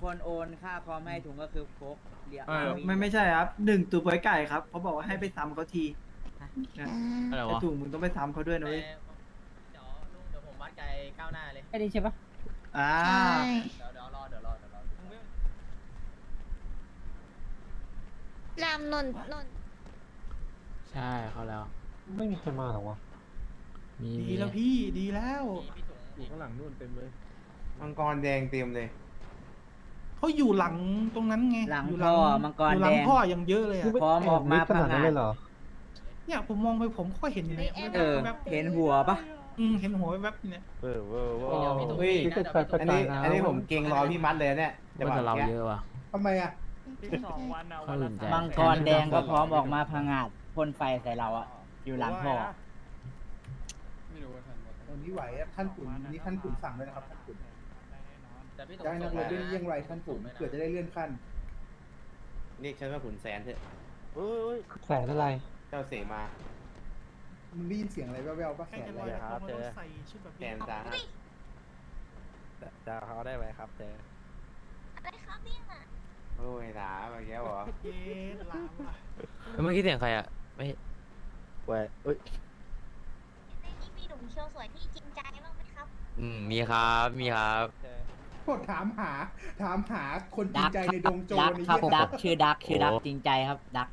คนคนโอนค่าคอมให้ถุงก็คือโคกเรียเออ ไม่ไม่ใช่ครับหนึ่งตัวไว้ไก่ครับเขาบอกว่าให้ไปซ้ำเขาทีนะอะไรแต่วะถุงมึงต้องไปซ้ำเขาด้วยนะเว้ยเดี๋ยวลุงเดี๋ยวผมวัดไกลก้าวหน้าเลย ไอ้นี่ใช่ปะอ่าเดี๋ยวเดี๋ยวรอเดี๋ยวรอเดี๋ยวรอรามนนท์นนท์ใช่เขาแล้ว ไม่มีใครมาหรอวะมีดีมีแล้วพี่ดีแล้วพี่ถุงอยู่ข้างหลังนู่นเต็มเลยมังกรแดงเต็มเลย เขาอยู่หลังตรงนั้นไงหลังยู่พ่อมังกรอยู่หแดลังงพ่อยังเยอะเลยอะพร้อมออกมาขนาดนั้นเลยเหรอ เนี่ยผมมองไปผมก็เห็นอยู่เนี่ยเออ แว๊บๆเห็นหัวปะ อืมเห็นหัวแวบๆเนี่ย เออเวอร์เวอเดี๋ยวร์พี่ถุงเฮ้ยนะเดี๋ยวพี่ถุงอันนี้อันนี้ผมเก่งรอพี่มัดเลยเนี่ยว่าแต่เรานี้เยอะว่ะทำไมอะ เขาอื่นใจมังกรแดงก็พร้อมออกมาพังอาจพ่นไฟใส่เราอะอยู่หลังพ่อตอนนี้ไหวอะท่านขุนนี่ท่านขุนสั่งเลยนะครับท่านขุน เดี๋ยวพี่ถุงจะให้นักรบส่ได้งเยี่ยงไรท่านขุนเผื่อจะได้เลื่อนขั้น เรียกฉันว่าขุนแสนเถอะแสนอะไร เจ้าเสมามึงได้ยินเสียงอะไรแว่วๆป่ะใกล้แสนจะอะลไรอยกระคทรับงเจเราอใส่ชุดแบบแสนี้นสาหัสจะเขาได้ไหมครับเจอะไรครับเนี่ยโอ้ยถามมาแก้วเหรอเย้ลามว่ะเมื่อกี้เสียงใครอะ ไม่แหวะเอ้ย ในนี้มีหนุ่มเชียวสวยที่จริงใจบ้างไหมครับ อืม มีครับ มีครับโคตร ถามหา ถามหาคนจริดังกใจในดงโจดัรกนี่ครับเหี้ยดักชื่อดักชื่อดักโอ้ จริงใจครับดัก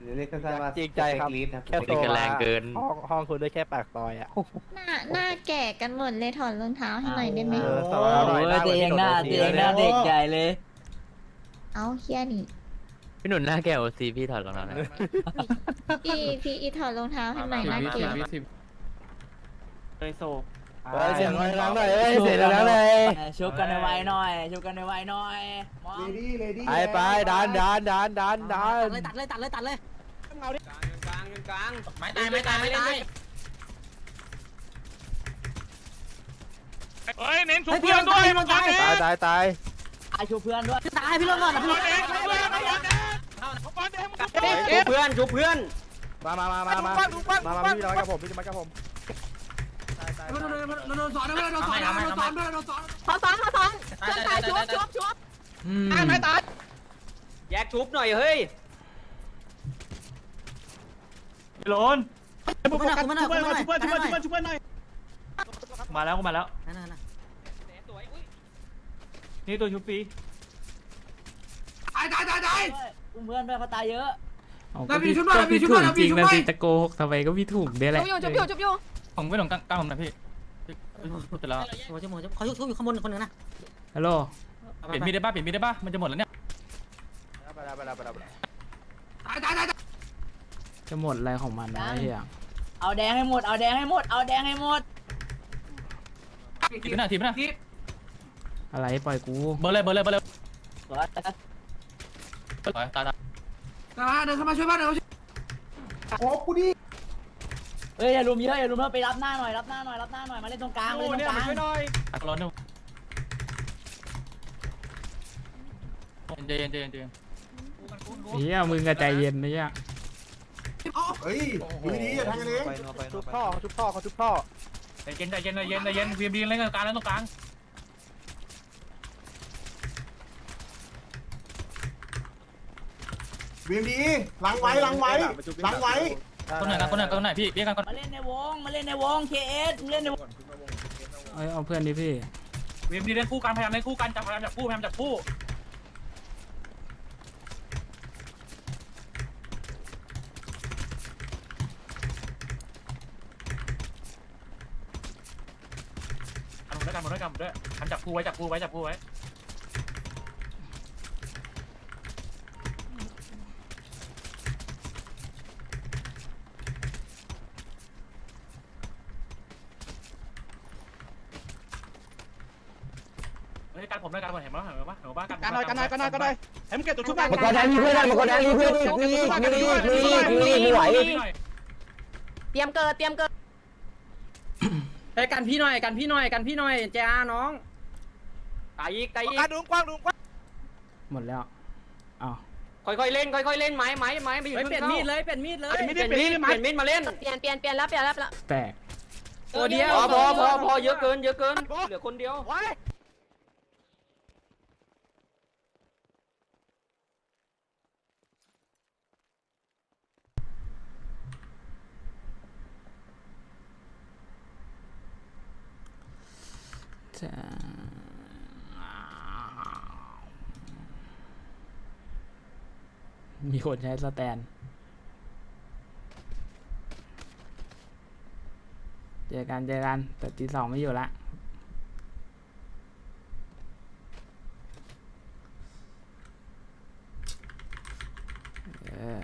หรือเรียกสั้นๆว่าจริงใจครับ สเปกลีดครับแค่นี่ก็แรงเกิน ห้องห้องคุณได้แค่ปากซอยอะ หน้าหน้าแก่กันหมดเลยถอดรองเท้าให้หน่อยได้ไหม เออ โอ้ยตัวเองหน้าตัวเองหน้าเด็กใหญ่เลย เอาเฮียนี่พี่หนุ่นหน้าแก้วซีพี่ถอดรองเท้าหน่อยพี่พี่อีถอดรองเท้าให้หน่อยนะเก๋เลยโซ เฮ้ยเสียงอะไรล้างหน่อยเฮ้ยเสียงอะไรล้างหน่อยชุบกันไวๆหน่อยชุบกันไวๆหน่อยมองเลดี้เลดี้ไปไปดันดันดันดันดันตัดเลยตัดเลยตัดเลยไม่ตายไม่ตายไม่ตายเฮ้ยเน้นชุบเพื่อนด้วยมังกรแดตายงตายตายตายชูเพื่อนด้วยตายพี่ลงก่อนนะพี่มังกรแดงมังกรแดงมังกรแดงมังกรแดงมังกรแดงชุบเพื่อนชุบเพื่อนมามามามามามามาพี่น้อยกับผมพี่จะมากับผม ตายตายตายโดนสอนด้วยโดนสอนด้วยโดนสอนด้วยโดนสอนขอซ้อนขอซ้อนตายตายตายชุบชุบอืมไม่ตายแยกชุบหน่อยเฮ้ยโลนชุบเพื่อนชุบเพื่อนชุบเพื่อนชุบเพื่อนชุบเพื่อนชุบเพื่อนหน่อยมาแล้วมาแล้ว นั่นน่ะสวยอุ้ยนี่ตัวชุบฟรีตายตายตายตายอุ้มเพื่อนด้วยเขาตายเยอะ เอาแล้วก็มีพี่ชุบด้วยก็พี่แล้วมีชุบถุด้วยงจริงแล้วมีชุบด้วยนะพี่ตะโกหกทำไมก็พี่ถุงเนี่ยแหละจุบอยู่จุบอยู่จุบอยู่ ผมไม่ต้องกล้าผมนะพี่เสร็จแล้วโอ้ยจมูกเขาชุบอยู่ข้างบนคนนึงนะฮัลโหลเปลี่ยนมีดได้ป่ะเปลี่ยนมีดได้ป่ะมันจะหมดแล้วเนี่ยไปแล้วไปแล้วไปแล้วไปแล้วตายตายตายจะหมดอะไรของมันนะไอ้เหี้ยเอาแดงให้หมด เอาแดงให้หมด เอาแดงให้หมด ทีไปหน้าทีไปหน้าอะไรปล่อยกูเบอร์เลยเบอร์เลยเบอร์เลยสวยตายตาย ตายมาเดินเข้ามาช่วยบ้านเดินโอ้กูดิ เฮ้ยอย่าลุมเยอะอย่าลุมเยอะไปรับหน้าหน่อยรับหน้าหน่อยรับหน้าหน่อยมาเล่นตรงกลางมาโอ้เล่นตรเนี่ยงกลางมาช่วยหน่อยตักร้อนดูเย็นเย็นเย็นเย็นเฮียมึงกระใจเย็นนะเนี่ยเฮ้ยดูดีอย่าทำกันเองชุบท่อเขาชุบท่อเขาชุบท่อใจเย็นใจเย็นใจเย็นใจเย็นวีมดีเล่นกลางแล้วตรงกลางเวียงดีล้างไว้ล้างไว้ล้างไว้ คนไหนกันคนไหนคนไหนพี่เรียกกันก่อนมาเล่นในวง มาเล่นในวงเคเอสเล่นในวงเอ้ยเอาเพื่อนดิพี่วีมดีเล่นคู่กันพยายามเล่นคู่กันจับพยายามจับคู่พยายามจับคู่ทำด้วยกันหมดด้วยกันหมดด้วยทำจับคู่ไว้จับคู่ไว้จับคู่ไว้ เฮ้ยการ ผมด้วยการผมเห็นไหมเห็นไหมเห็นไหมการกันหน่อยกันหน่อยกันหน่อยกันหน่อยให้มึงเก็บตัวชุบมามังกรแดงมีเพื่อนมังกรแดงมีเพื่อนอีกมีอีกมีอีกมีอีกมีอีกมีไหวเตรียมเกิดเตรียมเกิดไปกันพี่หน่อยกันพี่หน่อยกันพี่หน่อยเจ้าน้องตายอีกตายอีกการดูกว้างดูกว้างหมดแล้วอ้าวค่อยๆเล่นค่อยๆเล่นไม้ไม้ไม้ไปอยู่เปลี่ยนมีดเลยเปลี่ยนมีดเลยเปลี่ยนมีดเปลี่ยนมีดมาเล่นเปลี่ยนเปลี่ยนเปลี่ยนแล้วเปลี่ยนแล้วเปลี่ยนแตกตัวเดียวพอพอพอพอเยอะเกินเยอะเกินเหลือคนเดียว มีคนใช้สแตน เจอกันเจอกันแต่ตีสองไม่อยู่ละเออ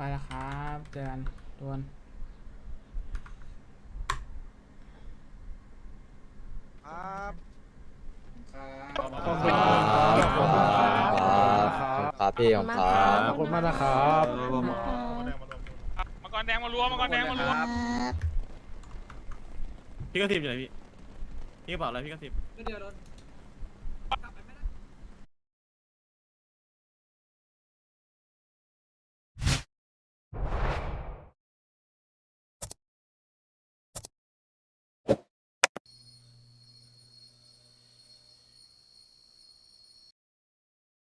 ไปแล้วครับเจอกันทุกคนครับพี่ของครับขอบคุณมากนะครับมังกรแดงมารวมมังกรแดงมารวมพี่กระสิบอยู่ไหนพี่พี่กระเป๋าอะไรพี่กระสิบ